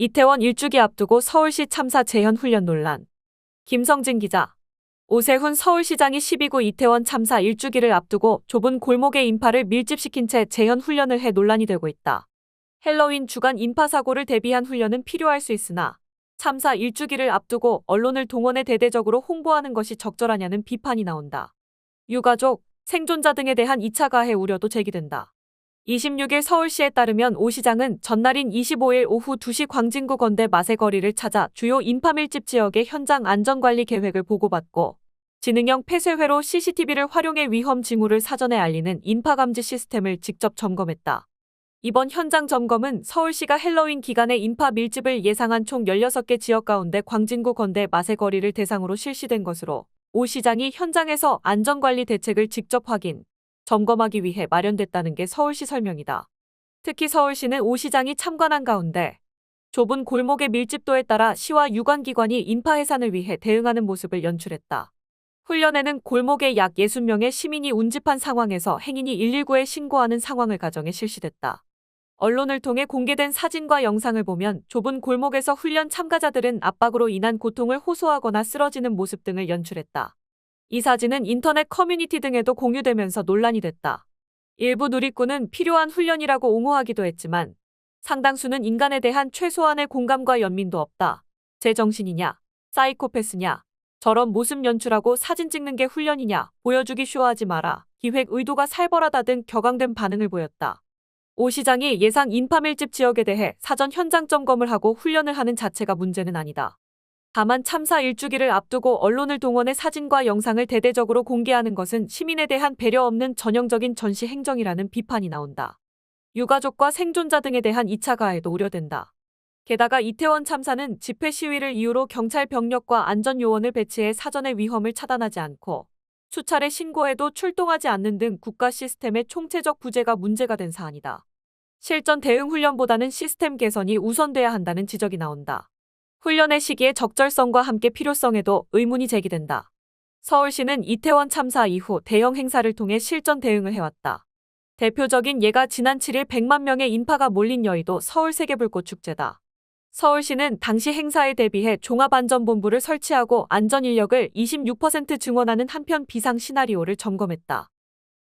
이태원 일주기 앞두고 서울시 참사 재현 훈련 논란. 김성진 기자. 오세훈 서울시장이 12구 이태원 참사 일주기를 앞두고 좁은 골목의 인파를 밀집시킨 채 재현 훈련을 해 논란이 되고 있다. 헬로윈 주간 인파 사고를 대비한 훈련은 필요할 수 있으나 참사 일주기를 앞두고 언론을 동원해 대대적으로 홍보하는 것이 적절하냐는 비판이 나온다. 유가족, 생존자 등에 대한 2차 가해 우려도 제기된다. 26일 서울시에 따르면 오 시장은 전날인 25일 오후 2시 광진구 건대 마세거리를 찾아 주요 인파 밀집 지역의 현장 안전관리 계획을 보고받고 지능형 폐쇄회로 CCTV를 활용해 위험 징후를 사전에 알리는 인파감지 시스템을 직접 점검했다. 이번 현장 점검은 서울시가 헬로윈 기간에 인파 밀집을 예상한 총 16개 지역 가운데 광진구 건대 마세거리를 대상으로 실시된 것으로 오 시장이 현장에서 안전관리 대책을 직접 확인, 점검하기 위해 마련됐다는 게 서울시 설명이다. 특히 서울시는 오 시장이 참관한 가운데 좁은 골목의 밀집도에 따라 시와 유관기관이 인파 해산을 위해 대응하는 모습을 연출했다. 훈련에는 골목에 약 60명의 시민이 운집한 상황에서 행인이 119에 신고하는 상황을 가정해 실시됐다. 언론을 통해 공개된 사진과 영상을 보면 좁은 골목에서 훈련 참가자들은 압박으로 인한 고통을 호소하거나 쓰러지는 모습 등을 연출했다. 이 사진은 인터넷 커뮤니티 등에도 공유되면서 논란이 됐다. 일부 누리꾼은 필요한 훈련이라고 옹호하기도 했지만 상당수는 인간에 대한 최소한의 공감과 연민도 없다. 제정신이냐? 사이코패스냐? 저런 모습 연출하고 사진 찍는 게 훈련이냐? 보여주기 쇼하지 마라. 기획 의도가 살벌하다 등 격앙된 반응을 보였다. 오 시장이 예상 인파 밀집 지역에 대해 사전 현장 점검을 하고 훈련을 하는 자체가 문제는 아니다. 다만 참사 일주기를 앞두고 언론을 동원해 사진과 영상을 대대적으로 공개하는 것은 시민에 대한 배려 없는 전형적인 전시 행정이라는 비판이 나온다. 유가족과 생존자 등에 대한 2차 가해도 우려된다. 게다가 이태원 참사는 집회 시위를 이유로 경찰 병력과 안전 요원을 배치해 사전의 위험을 차단하지 않고 수차례 신고해도 출동하지 않는 등 국가 시스템의 총체적 부재가 문제가 된 사안이다. 실전 대응 훈련보다는 시스템 개선이 우선돼야 한다는 지적이 나온다. 훈련의 시기의 적절성과 함께 필요성에도 의문이 제기된다. 서울시는 이태원 참사 이후 대형 행사를 통해 실전 대응을 해왔다. 대표적인 예가 지난 7일 100만 명의 인파가 몰린 여의도 서울 세계불꽃 축제다. 서울시는 당시 행사에 대비해 종합안전본부를 설치하고 안전인력을 26% 증원하는 한편 비상 시나리오를 점검했다.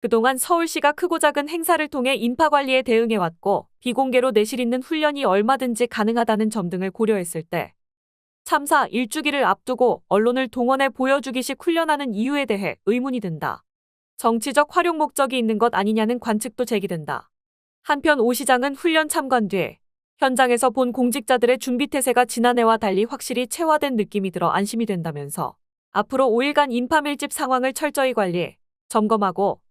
그동안 서울시가 크고 작은 행사를 통해 인파 관리에 대응해왔고 비공개로 내실 있는 훈련이 얼마든지 가능하다는 점 등을 고려했을 때 참사 일주기를 앞두고 언론을 동원해 보여주기식 훈련하는 이유에 대해 의문이 든다. 정치적 활용 목적이 있는 것 아니냐는 관측도 제기된다. 한편 오 시장은 훈련 참관 뒤에 현장에서 본 공직자들의 준비 태세가 지난해와 달리 확실히 체화된 느낌이 들어 안심이 된다면서 앞으로 5일간 인파 밀집 상황을 철저히 관리해 점검하고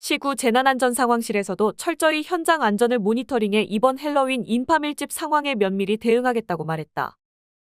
시구 재난안전상황실에서도 철저히 현장 안전을 모니터링해 이번 헬로윈 인파 밀집 상황에 면밀히 대응하겠다고 말했다.